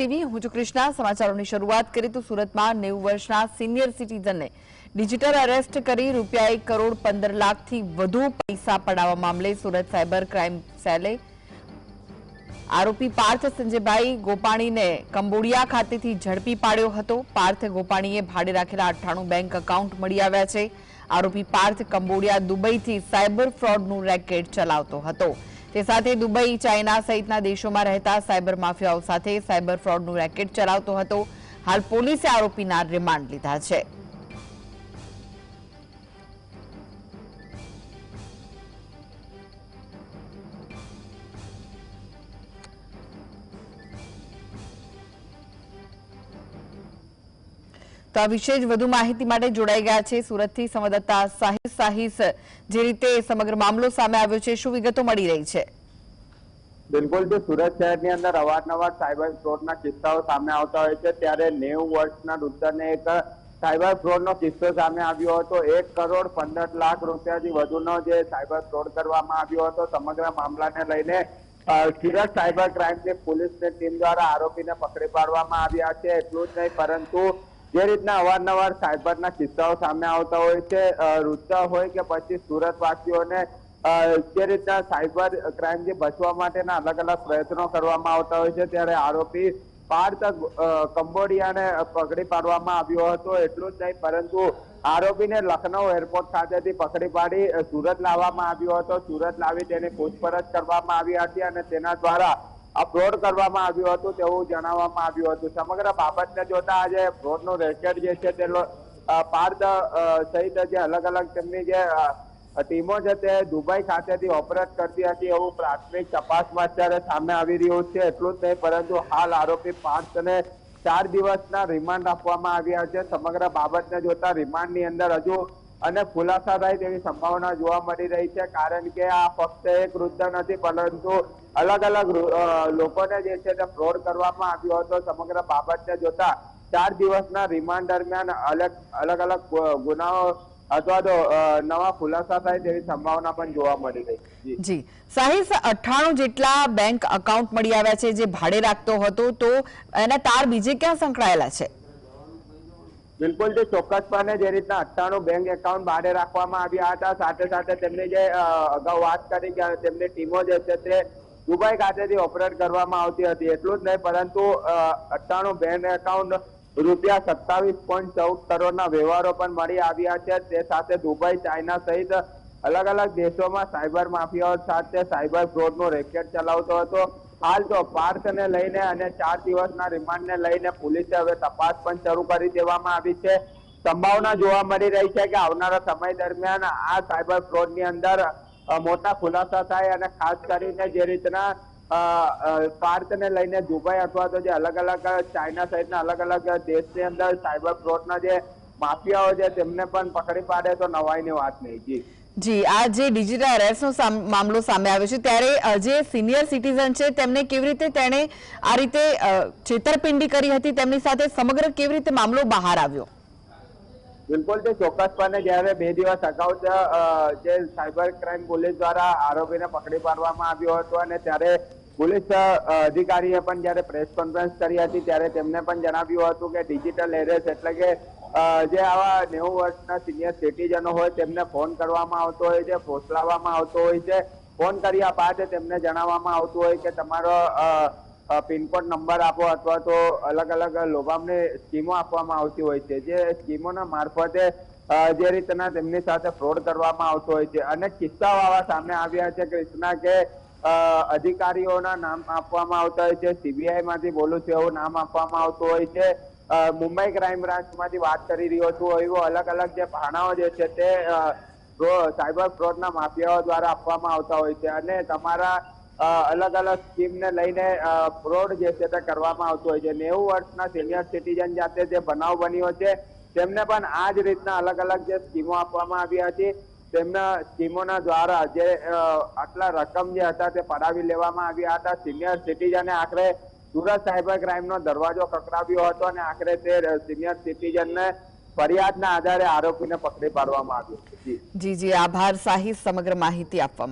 TV. હું કૃષ્ણા. સમાચારોની શરૂઆત કરી તો સુરતમાં નેવું વર્ષના સિનિયર સિટીઝનને ડિજિટલ અરેસ્ટ કરી રૂપિયા એક કરોડ પંદર લાખથી વધુ પૈસા પડાવવા મામલે સુરત સાયબર ક્રાઇમ સેલે આરોપી પાર્થ સંજયભાઈ ગોપાણીને કંબોડિયા ખાતેથી ઝડપી પાડ્યો હતો. પાર્થ ગોપાણીએ ભાડે રાખેલા અઠ્ઠાણું બેંક એકાઉન્ટ મળી આવ્યા છે. આરોપી પાર્થ કંબોડિયા દુબઈથી સાયબર ફ્રોડનું રેકેટ ચલાવતો હતો. તે સાથે દુબઈ, ચાઇના સહિતના દેશોમાં રહેતા સાયબર માફિયાઓ સાથે સાયબર ફ્રોડનું રેકેટ ચલાવતો હતો. હાલ પોલીસે આરોપીના રિમાન્ડ લીધા છે. તો આ વિશે જ વધુ માહિતી માટે જોડાઈ ગયા છે સુરતથી સંવાદદાતા સાહિસ, જે રીતે સમગ્ર મામલો સામે આવ્યો છે, શું વિગતો મળી રહી છે? બિલકુલ, જે સુરત શહેરની અંદર અવારનવાર સાયબર ફ્રોડના કિસ્સાઓ સામે આવતા હોય છે, ત્યારે નેવું વર્ષના વૃદ્ધને એક સાયબર ફ્રોડનો કિસ્સો સામે આવ્યો હતો. એક કરોડ પંદર લાખ રૂપિયાથી વધુનો જે સાયબર ફ્રોડ કરવામાં આવ્યો હતો, સમગ્ર મામલાને લઈને સુરત સાયબર ક્રાઇમની પોલીસની ટીમ દ્વારા આરોપીને પકડી પાડવામાં આવ્યા છે, એટલું જ નહીં, પરંતુ જે રીતના અવારનવાર સાયબરના કિસ્સાઓ સામે આવતા હોય છે રૂચતા હોય કે પછી સુરત વાસીઓને જે રીતના સાયબર ક્રાઇમથી બચવા માટેના અલગ અલગ પ્રયત્નો કરવામાં આવતા હોય છે, ત્યારે આરોપી પાર્થ કંબોડિયાને પકડી પાડવામાં આવ્યો હતો, એટલું જ નહીં, પરંતુ આરોપીને લખનઉ એરપોર્ટ ખાતેથી પકડી પાડી સુરત લાવવામાં આવ્યો હતો. સુરત લાવી તેની પૂછપરછ કરવામાં આવી હતી અને તેના દ્વારા આ ફ્રોડ કરવામાં આવ્યું હતું, તેવું જણાવવામાં આવ્યું હતું. સમગ્ર બાબતને જોતા આજે ફ્રોડનું રેકેટ જે છે તે પાર્થ સહિત જે અલગ અલગ તેમની જે ટીમો છે તે દુબઈ ખાતેથી ઓપરેટ કરતી હતી એવું પ્રાથમિક તપાસમાં અત્યારે સામે આવી રહ્યું છે. એટલું જ નહીં, પરંતુ હાલ આરોપી પાર્થને ચાર દિવસના રિમાન્ડ આપવામાં આવ્યા છે. સમગ્ર બાબતને જોતા રિમાન્ડની અંદર હજુ અને ખુલાસા થાય તેવી સંભાવના જોવા મળી રહી છે, કારણ કે આ ફક્ત એક વૃદ્ધ નથી, પરંતુ અલગ અલગ લોકોને જે છે તે ફ્રોડ કરવામાં આવ્યો હતો. સમગ્ર બાબતને જોતા ચાર દિવસના રિમાન્ડ દરમિયાન અલગ અલગ અલગ ગુનાઓ અથવા તો નવા ખુલાસા થાય તેવી સંભાવના પણ જોવા મળી રહી જી. સાહિસ અઠ્ઠાણું જેટલા બેંક અકાઉન્ટ મળી આવ્યા છે, જે ભાડે રાખતો હતો, તો એના તાર બીજે ક્યાં સંકળાયેલા છે? બિલકુલ જે ચોક્કસપણે જે રીતના અઠ્ઠાણું બેંક એકાઉન્ટ ભાડે રાખવામાં આવ્યા હતા, સાથે સાથે તેમની જે અગાઉ વાત કરી કે તેમની ટીમો જે છે તે દુબઈ ખાતેથી ઓપરેટ કરવામાં આવતી હતી. એટલું જ નહીં, પરંતુ અઠ્ઠાણું બેંક એકાઉન્ટ રૂપિયા સત્તાવીસ પોઈન્ટ ચૌદ કરોડના વ્યવહારો પણ મળી આવ્યા છે. તે સાથે દુબઈ, ચાઇના સહિત અલગ અલગ દેશોમાં સાયબર માફિયાઓ સાથે સાયબર ફ્રોડનો રેકેટ ચલાવતો હતો. હાલ તો પાર્થને લઈને અને ચાર દિવસના રિમાન્ડને લઈને પોલીસે હવે તપાસ પણ શરૂ કરી દેવામાં આવી છે. સંભાવના જોવા મળી રહી છે કે આવનારા સમય દરમિયાન આ સાયબર ફ્રોડની અંદર મોટા ખુલાસા થાય અને ખાસ કરીને જે રીતના પાર્થને લઈને દુબઈ અથવા તો જે અલગ અલગ ચાઇના સહિતના અલગ અલગ દેશની અંદર સાયબર ફ્રોડના જે માફિયાઓ છે તેમને પણ પકડી પાડે તો નવાઈની વાત નહીં. જી. જી આ જે ડિજિટલ અરેસ્ટનો મામલો સામે આવ્યો છે ત્યારે જે સિનિયર સિટીઝન છે તેમને કેવી રીતે તેણે આ રીતે છેતરપિંડી કરી હતી તેમની સાથે સમગ્ર કેવી રીતે મામલો બહાર આવ્યો? બિલકુલ તે ચોક્કસપણે જ્યારે બે દિવસ અગાઉ જ, જે સાયબર ક્રાઇમ પોલીસ દ્વારા આરોપીને પકડી પાડવામાં આવ્યો હતો અને ત્યારે પોલીસ અધિકારીએ પણ જ્યારે પ્રેસ કોન્ફરન્સ કરી હતી ત્યારે તેમને પણ જણાવ્યું હતું કે ડિજિટલ એરેસ્ટ એટલે કે જે આવા નેવું વર્ષના સિનિયર સિટીઝનો હોય, તેમને ફોન કરવામાં આવતો હોય છે, ફોસલાવવામાં આવતો હોય છે. ફોન કર્યા બાદ તેમને જણાવવામાં આવતું હોય કે તમારો પિનકોડ નંબર આપો અથવા તો અલગ અલગ લોભામની સ્કીમો આપવામાં આવતી હોય છે. જે સ્કીમોના મારફતે જે રીતના તેમની સાથે ફ્રોડ કરવામાં આવતો હોય છે. અને કિસ્સાઓ આવા સામે આવ્યા છે કૃષ્ણા કે અધિકારીઓના નામ આપવામાં આવતા હોય છે. સીબીઆઈ માંથી બોલું છું, એવું નામ આપવામાં આવતું હોય છે. મુંબઈ ક્રાઇમ બ્રાન્ચમાંથી વાત કરી રહ્યો છું. એવો અલગ અલગ જે ભાણાઓ જે છે તે સાયબર ફ્રોડના માફિયાઓ દ્વારા આપવામાં આવતા હોય છે અને તમારા અલગ અલગ સ્કીમને લઈને ફ્રોડ જે છે તે કરવામાં આવતું હોય છે. નેવું વર્ષના સિનિયર સિટીઝન જાતે જે બનાવ બન્યો છે, તેમને પણ આ જ રીતના અલગ અલગ જે સ્કીમો આપવામાં આવી હતી. તેમના સ્કીમોના દ્વારા જે આટલા રકમ જે હતા તે પડાવી લેવામાં આવ્યા હતા. સિનિયર સિટીઝને આખરે સુરત સાયબર ક્રાઇમનો દરવાજો કકડાવ્યો હતો અને આખરે તે સિનિયર સિટીઝનને ફરિયાદના આધારે આરોપીને પકડી પાડવામાં આવ્યો. જી. જી આભાર. સાહિસ સમગ્ર માહિતી આપવા